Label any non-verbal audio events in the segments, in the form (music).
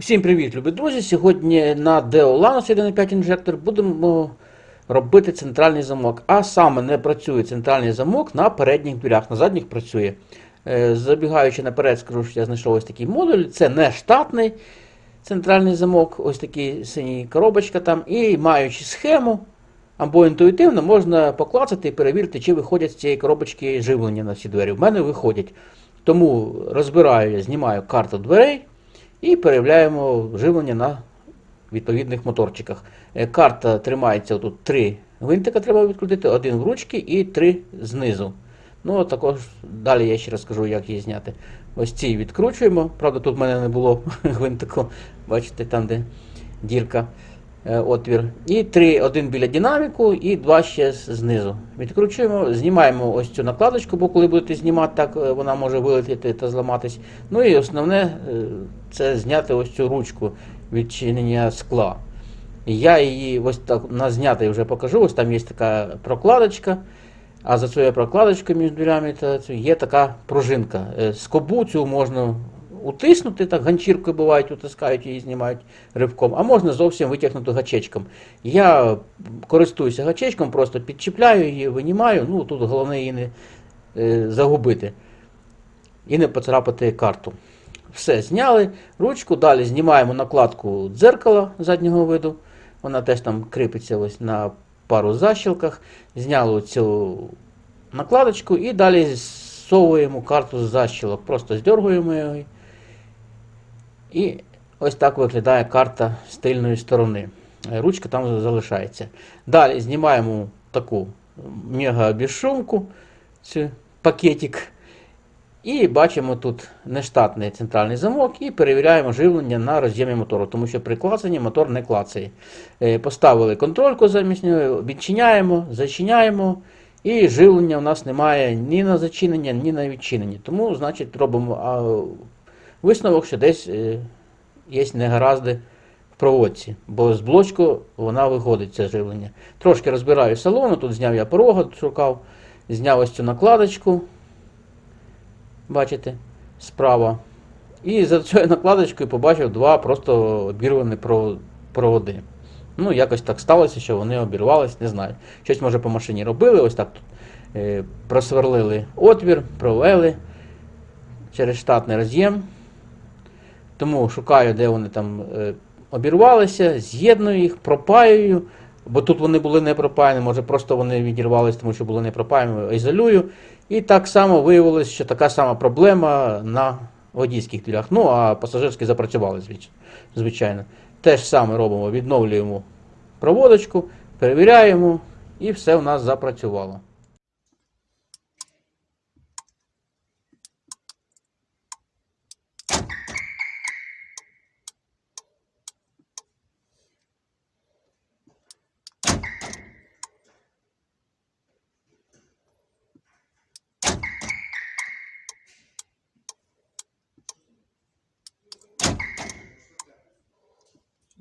Усім привіт, любі друзі! Сьогодні на Deolanus 1.5 інжектор будемо робити центральний замок. А саме не працює центральний замок на передніх дверях, на задніх працює. Е, Забігаючи наперед, скажу, що я знайшов ось такий модуль. Це не штатний центральний замок, ось такий синій коробочка там. І маючи схему або інтуїтивно, можна поклацати і перевірити, чи виходять з цієї коробочки живлення на всі двері. В мене виходять. Тому розбираю, я знімаю карту дверей. І переявляємо живлення на відповідних моторчиках. Е, Карта тримається тут три гвинтика треба відкрутити, один в ручки і три знизу. Ну, також далі я ще розкажу, як її зняти. Ось ці відкручуємо. Правда, тут в мене не було (laughs) гвинтику. Бачите, там, де дірка, отвір. І три, один біля динаміку і два ще знизу. Відкручуємо, знімаємо ось цю накладочку, бо коли будете знімати, так е, вона може вилетіти та зламатись. Ну і основне е, це зняти ось цю ручку відчинення скла. Я її ось так на знятій вже покажу. Ось там є така прокладочка. А за цією прокладочкою між дверями є така пружинка. Е, Скобу цю можна утиснути, так ганчіркою бувають, утискають її, знімають ривком, а можна зовсім витягнути гачечком. Я користуюся гачечком, просто підчіпляю її, винімаю. Ну тут головне її не е, загубити і не поцарапати карту. Все, зняли ручку, далі знімаємо накладку дзеркала заднього виду. Вона теж там кріпиться ось на пару защілках. Зняли цю накладочку і далі зсовуємо карту з защілок. Просто здергуємо її. І ось так виглядає карта з тильної сторони. Е, Ручка там залишається. Далі знімаємо таку мега безшумку, цю пакетик. І бачимо тут нештатний центральний замок і перевіряємо живлення на роз'ємі мотору, тому що при клацанні мотор не клацає. Е, Поставили контрольку замість нього, відчиняємо, зачиняємо, і живлення у нас немає ні на зачинення, ні на відчинення. Тому, значить, робимо висновок, що десь е, є негаразди в проводці, бо з блочку вона виходить, це живлення. Трошки розбираю салону, тут зняв я порога, шукав, зняв ось цю накладочку. Бачите, справа. І за цією накладочкою побачив два просто обірвані проводи. Ну, якось так сталося, що вони обірвались, не знаю. Щось, може, по машині робили, ось так тут е, просверлили отвір, провели через штатний роз'єм. Тому шукаю, де вони там е, обірвалися, з'єдную їх, пропаюю, бо тут вони були не пропаяні, може просто вони відірвалися, тому що були не пропаяні, ізолюю. І так само виявилось, що така сама проблема на водійських дверях. Ну, а пасажирські запрацювали, звичайно. Те ж саме робимо, відновлюємо проводочку, перевіряємо, і все у нас запрацювало.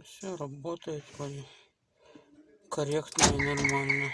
Все работает корректно и нормально.